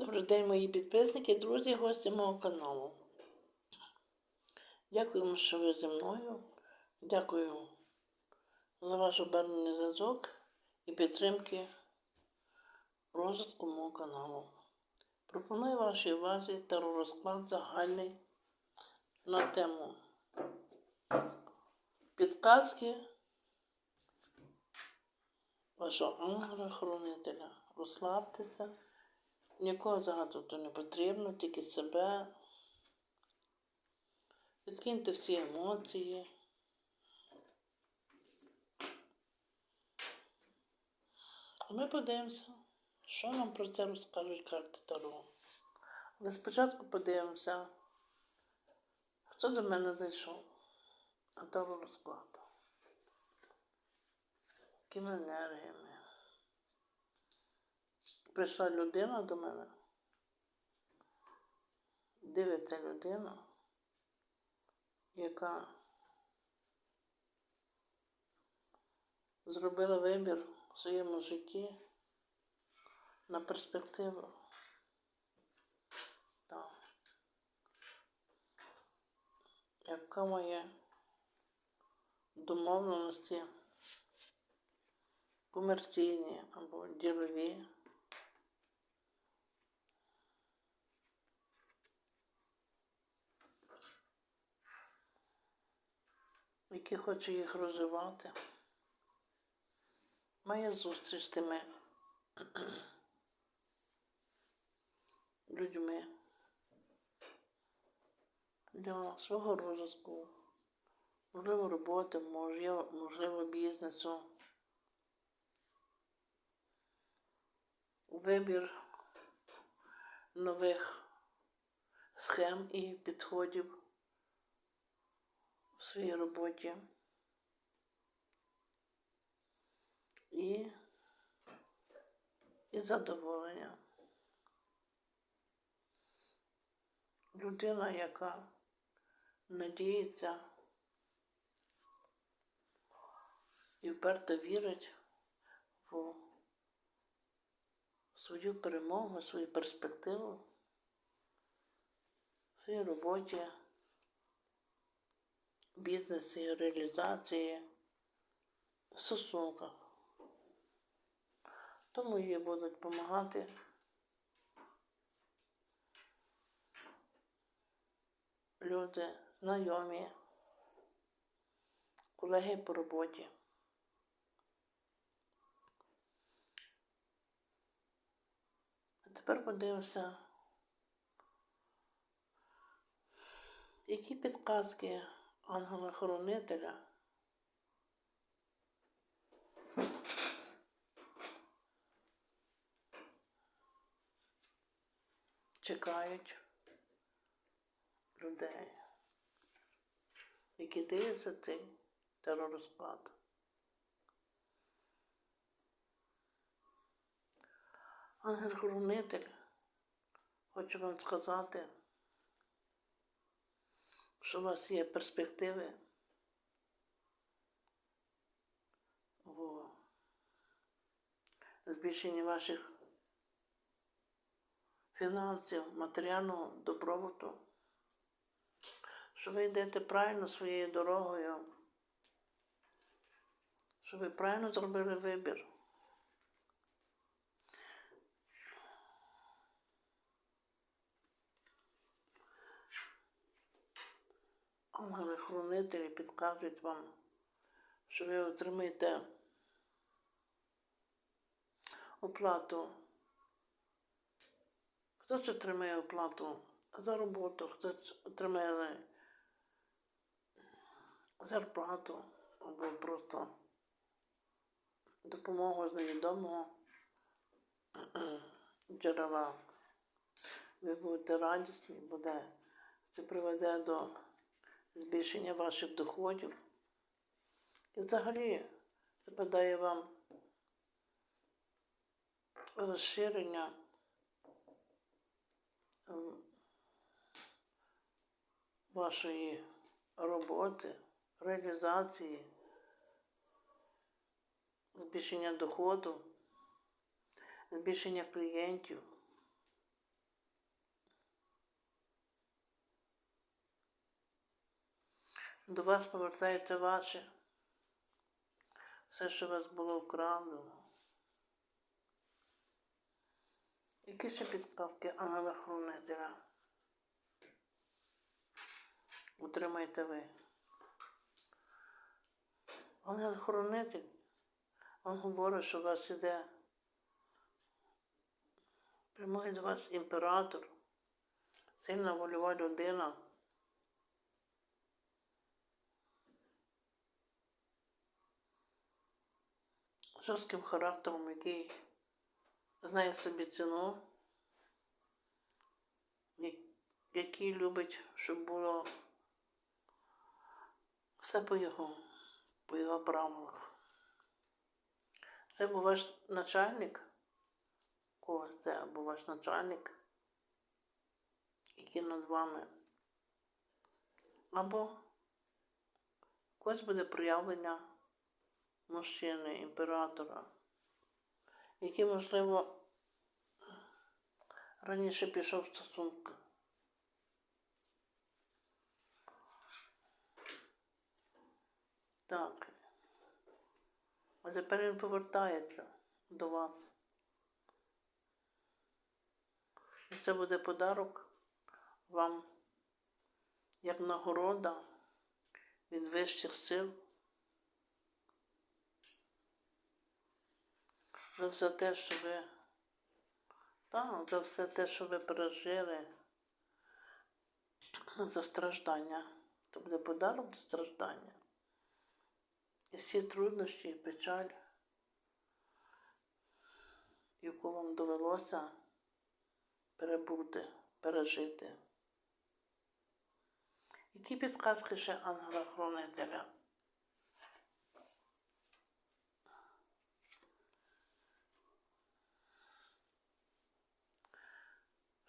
Добрий день, мої підписники, друзі, гості мого каналу. Дякуємо, що ви зі мною. Дякую за ваш обернений зв'язок і підтримки розвитку мого каналу. Пропоную вашій увазі теророзклад загальний на тему підказки вашого ангела-хранителя. Розслабтеся. Нікого загадувати не потрібно, тільки себе. Відкиньте всі емоції. А ми подивимося, що нам про це розкажуть карти Таро. Але спочатку подивимося, хто до мене зайшов. А Таро розклад. Якими енергіями. Прийшла людина до мене. Дивиться людина, яка зробила вибір в своєму житті на перспективу. Так. Яка має домовленості комерційні або ділові. Які хоче їх розвивати. Має зустріч з тими людьми для свого розвитку, можливо, роботи, можливо, бізнесу. Вибір нових схем і підходів в своїй роботі. І, і задоволення. Людина, яка надіється і вперто вірить в свою перемогу, свою перспективу, в своїй роботі бізнесі, реалізації, в стосунках. Тому їй будуть допомагати. Люди, знайомі, колеги по роботі. А тепер подивимося, які підказки ангела-хоронителя. Чекають людей, які дивляться цей теророзклад. Ангел-хоронитель, хочу вам сказати, що у вас є перспективи в збільшенні ваших фінансів, матеріального добробуту, що ви йдете правильно своєю дорогою, що ви правильно зробили вибір. Ангели-хранителі підказують вам, що ви отримаєте оплату. Хтось отримає оплату за роботу, хтось отримає зарплату або просто допомогу з невідомого джерела. Ви будете радісні, буде це приведе до збільшення ваших доходів. І взагалі випадає вам розширення ем, вашої роботи, реалізації, збільшення доходу, збільшення клієнтів. До вас повертається ваше. Все, що у вас було вкрадено. Які ще підказки ангела хранителя? Утримаєте ви. Ангел хранитель, він говорить, що у вас іде. Прямує до вас імператор, сильна вольова людина. Жорстким характером, який знає собі ціну, який любить, щоб було все по його, по його правилах. Це був ваш начальник, когось це або ваш начальник, який над вами. Або когось буде проявлення мужчини, імператора, який, можливо, раніше пішов в стосунки. Так. А тепер він повертається до вас. І це буде подарок вам як нагорода від вищих сил. За все те, що ви. Так, за все те, що ви пережили, за страждання. Це буде подарок за страждання. І всі труднощі і печаль, яку вам довелося перебути, пережити. Які підказки ще ангела-хранителя?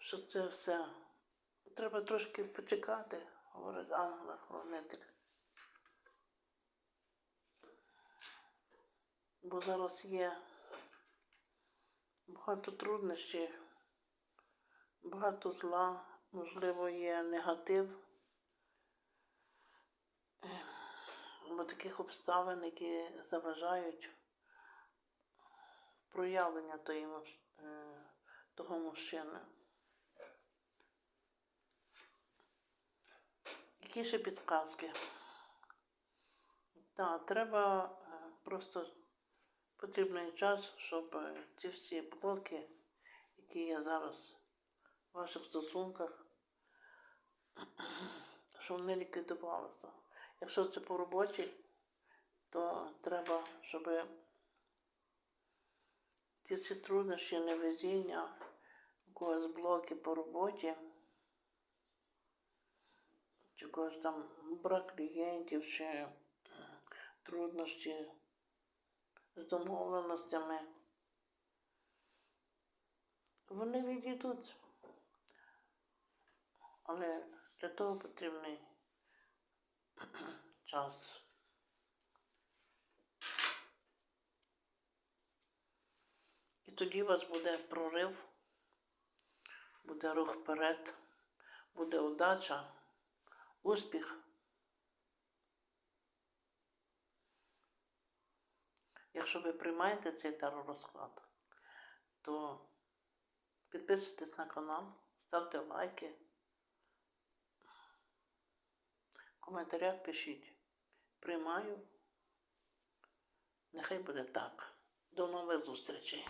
Що це все. Треба трошки почекати, говорить ангел хранитель. Бо зараз є багато труднощів, багато зла, можливо, є негатив, бо таких обставин, які заважають проявлення е, того мужчини. Ще підказки? Так, треба е, просто потрібний час, щоб е, ті всі блоки, які є зараз в ваших стосунках, щоб вони ліквідувалися. Якщо це по роботі, то треба, щоб ті всі труднощі, невезіння, у когось блоки по роботі чи там брак клієнтів, чи труднощі з домовленостями. Вони відійдуть. Але для того потрібний час. І тоді у вас буде прорив, буде рух вперед, буде удача успіх. Якщо ви приймаєте цей теророзклад, то підписуйтесь на канал, ставте лайки, в коментарях пишіть. Приймаю. Нехай буде так. До нових зустрічей.